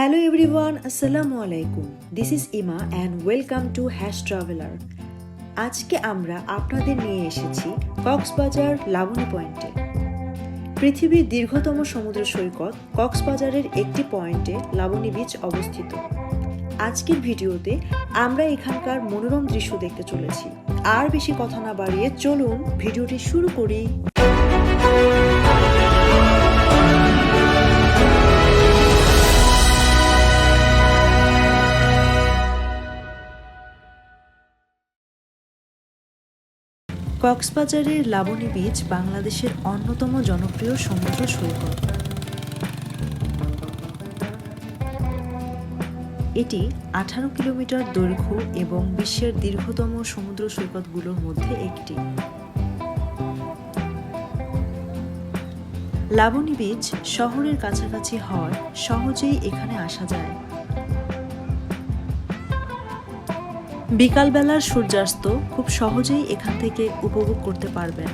Hello everyone, Assalamu alaikum. This is Ima and welcome to Hash Traveler. আজকে আমরা আপনাদের নিয়ে এসেছি কক্সবাজার লাবণী পয়েন্টে পৃথিবীর দীর্ঘতম সমুদ্র সৈকত কক্সবাজারের একটি পয়েন্টে লাবণী বিচ অবস্থিত আজকের ভিডিওতে আমরা এখানকার মনোরম দৃশ্য দেখতে চলেছি আর বেশি কথা না বাড়িয়ে চলুন ভিডিওটি শুরু করি কক্সবাজারের লাবণী বিচ বাংলাদেশের অন্যতম জনপ্রিয় সমুদ্র সৈকত। এটি আঠারো কিলোমিটার দৈর্ঘ্য এবং বিশ্বের দীর্ঘতম সমুদ্র সৈকতগুলোর মধ্যে একটি। লাবণী বিচ শহরের কাছাকাছি হওয়ায় সহজেই এখানে আসা যায়। বিকালবেলার সূর্যাস্ত খুব সহজেই এখান থেকে উপভোগ করতে পারবেন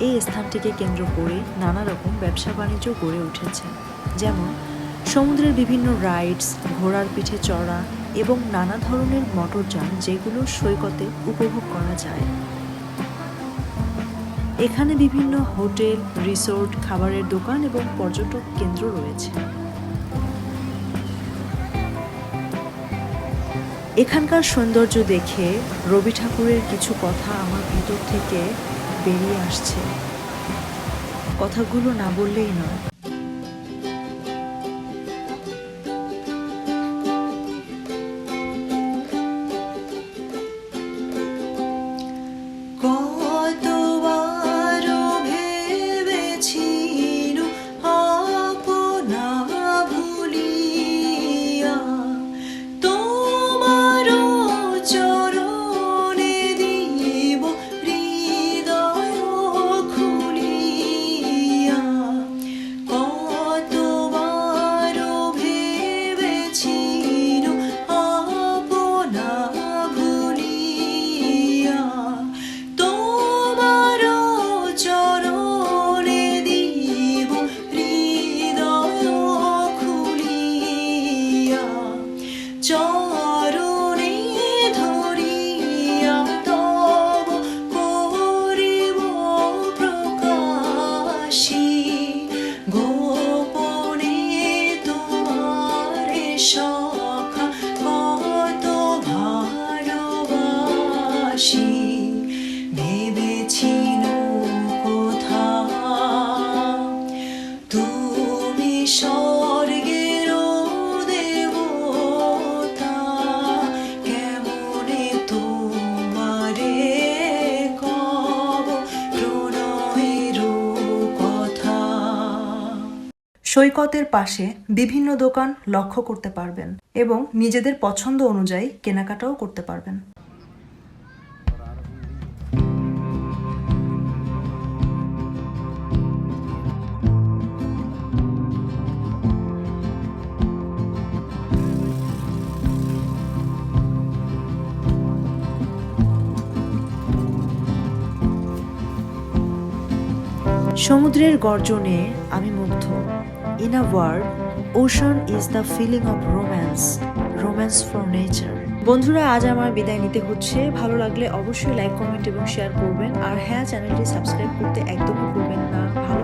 এই স্থানটিকে কেন্দ্র করে নানা রকম ব্যবসা বাণিজ্য গড়ে উঠেছে। যেমন সমুদ্রের বিভিন্ন রাইডস, ঘোড়ার পিঠে চড়া এবং নানা ধরনের মোটরযান যেগুলো সৈকতে উপভোগ করা যায়। এখানে বিভিন্ন হোটেল, রিসোর্ট, খাবারের দোকান এবং পর্যটক কেন্দ্র রয়েছে। এখানকার সৌন্দর্য দেখে রবি ঠাকুরের কিছু কথা আমার ভিতর থেকে বেরিয়ে আসছে। কথাগুলো না বললেই নয়। তুমি সৈকতের পাশে বিভিন্ন দোকান লক্ষ্য করতে পারবেন এবং নিজেদের পছন্দ অনুযায়ী কেনাকাটাও করতে পারবেন। সমুদ্রের গর্জনে আমি মুগ্ধ। In a word ocean is the feeling of romance romance for nature বন্ধুরা, আজ আমার বিদায় নিতে হচ্ছে। ভালো লাগলে অবশ্যই লাইক কমেন্ট এবং শেয়ার করবেন। আর হ্যাঁ চ্যানেলটি সাবস্ক্রাইব করতে একদমই করবেন না। ভালো